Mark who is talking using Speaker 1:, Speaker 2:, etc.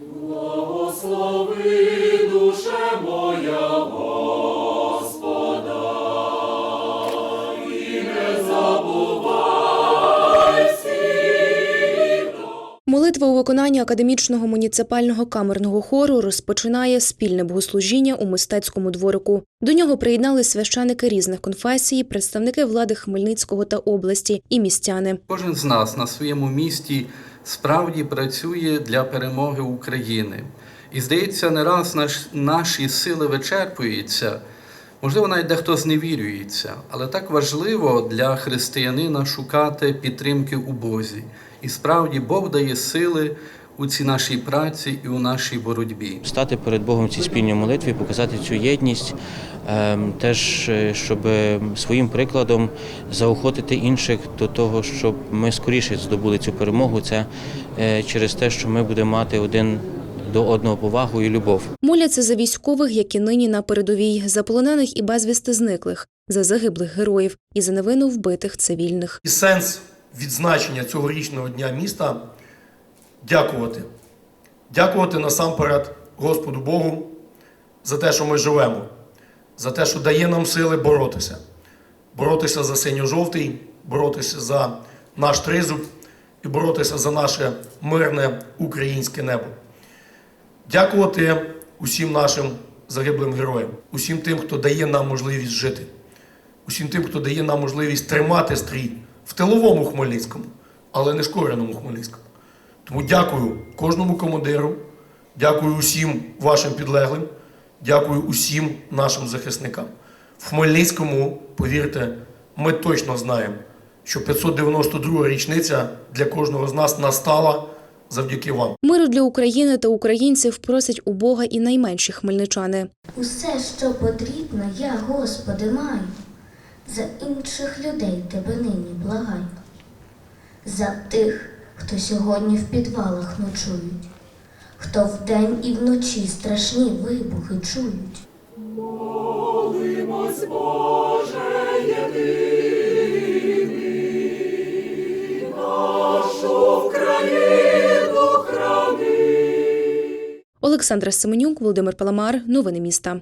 Speaker 1: Благослови душе моя Господа, і не забувай всіх
Speaker 2: Молитва у виконанні академічного муніципального камерного хору розпочинає спільне богослужіння у мистецькому дворику. До нього приєднались священики різних конфесій, представники влади Хмельницького та області і містяни.
Speaker 3: Кожен з нас на своєму місці справді працює для перемоги України. І здається, не раз наш, наші сили вичерпуються. Можливо, навіть дехто зневірюється, але так важливо для християнина шукати підтримки у Бозі. І справді Бог дає сили у цій нашій праці і у нашій боротьбі.
Speaker 4: стати перед Богом в цій спільній молитві, показати цю єдність, ем, теж е, щоб своїм прикладом заохотити інших до того, щоб ми скоріше здобули цю перемогу. Це е, через те, що ми будемо мати один до одного повагу і любов.
Speaker 2: Моляться за військових, які нині на передовій, за полонених і безвісти зниклих, за загиблих героїв і за невинно вбитих цивільних.
Speaker 5: І сенс відзначення цьогорічного дня міста дякувати. Дякувати насамперед Господу Богу за те, що ми живемо, за те, що дає нам сили боротися. Боротися за синьо-жовтий, боротися за наш тризуб і боротися за наше мирне українське небо. Дякувати усім нашим загиблим героям, усім тим, хто дає нам можливість жити усім тим, хто дає нам можливість тримати стрій в тиловому Хмельницькому, але не шкореному Хмельницькому. Тому дякую кожному командиру, дякую усім вашим підлеглим, дякую усім нашим захисникам. В Хмельницькому, повірте, ми точно знаємо, що 592 річниця для кожного з нас настала завдяки вам.
Speaker 2: Миру для України та українців просять у Бога і найменші хмельничани.
Speaker 6: Усе, що потрібно, я, Господи, маю. За інших людей тебе нині благаю. За тих, хто сьогодні в підвалах ночують, хто вдень і вночі страшні вибухи чують.
Speaker 1: Молимось, Боже, єдиний, нашу Вкраїну храни.
Speaker 2: Олександра Семенюк, Володимир Паламар. Новини міста.